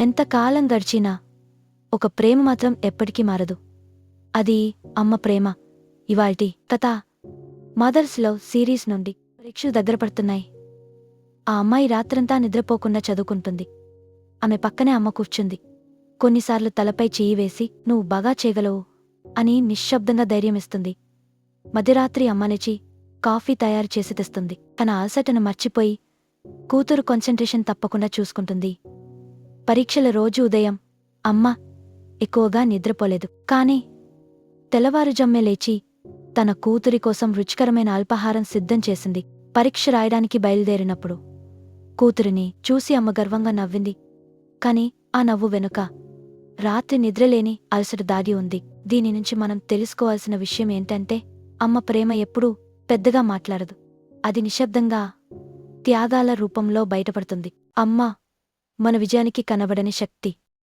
ఎంతకాలం గడిచినా ఒక ప్రేమ మాత్రం ఎప్పటికీ మారదు. అది అమ్మ ప్రేమ. ఇవాల్టి కథ మదర్స్లో సిరీస్ నుండి పరీక్షలు దగ్గర పడుతున్నాయి. ఆ అమ్మాయి రాత్రంతా నిద్రపోకుండా చదువుకుంటుంది. ఆమె పక్కనే అమ్మ కూర్చుంది. కొన్నిసార్లు తలపై చెయ్యి వేసి నువ్వు బాగా చేయగలవు అని నిశ్శబ్దంగా ధైర్యమిస్తుంది మధ్యరాత్రి అమ్మనిచి కాఫీ తయారు చేసి తెస్తుంది. తన అలసటను మర్చిపోయి కూతురు కాన్సంట్రేషన్ తప్పకుండా చూసుకుంటుంది. పరీక్షల రోజు ఉదయం అమ్మ ఎక్కువగా నిద్రపోలేదు. కాని తెల్లవారుజమ్మె లేచి తన కూతురి కోసం రుచికరమైన అల్పాహారం సిద్ధం చేసింది. పరీక్ష రాయడానికి బయలుదేరినప్పుడు కూతురిని చూసి అమ్మ గర్వంగా నవ్వింది. కాని ఆ నవ్వు వెనుక రాత్రి నిద్రలేని అలసట దాగి ఉంది. దీని నుంచి మనం తెలుసుకోవాల్సిన విషయం ఏంటంటే అమ్మ ప్రేమ ఎప్పుడూ పెద్దగా మాట్లాడదు. అది నిశ్శబ్దంగా త్యాగాల రూపంలో బయటపడుతుంది. అమ్మ మన విజయానికి కనబడని శక్తి.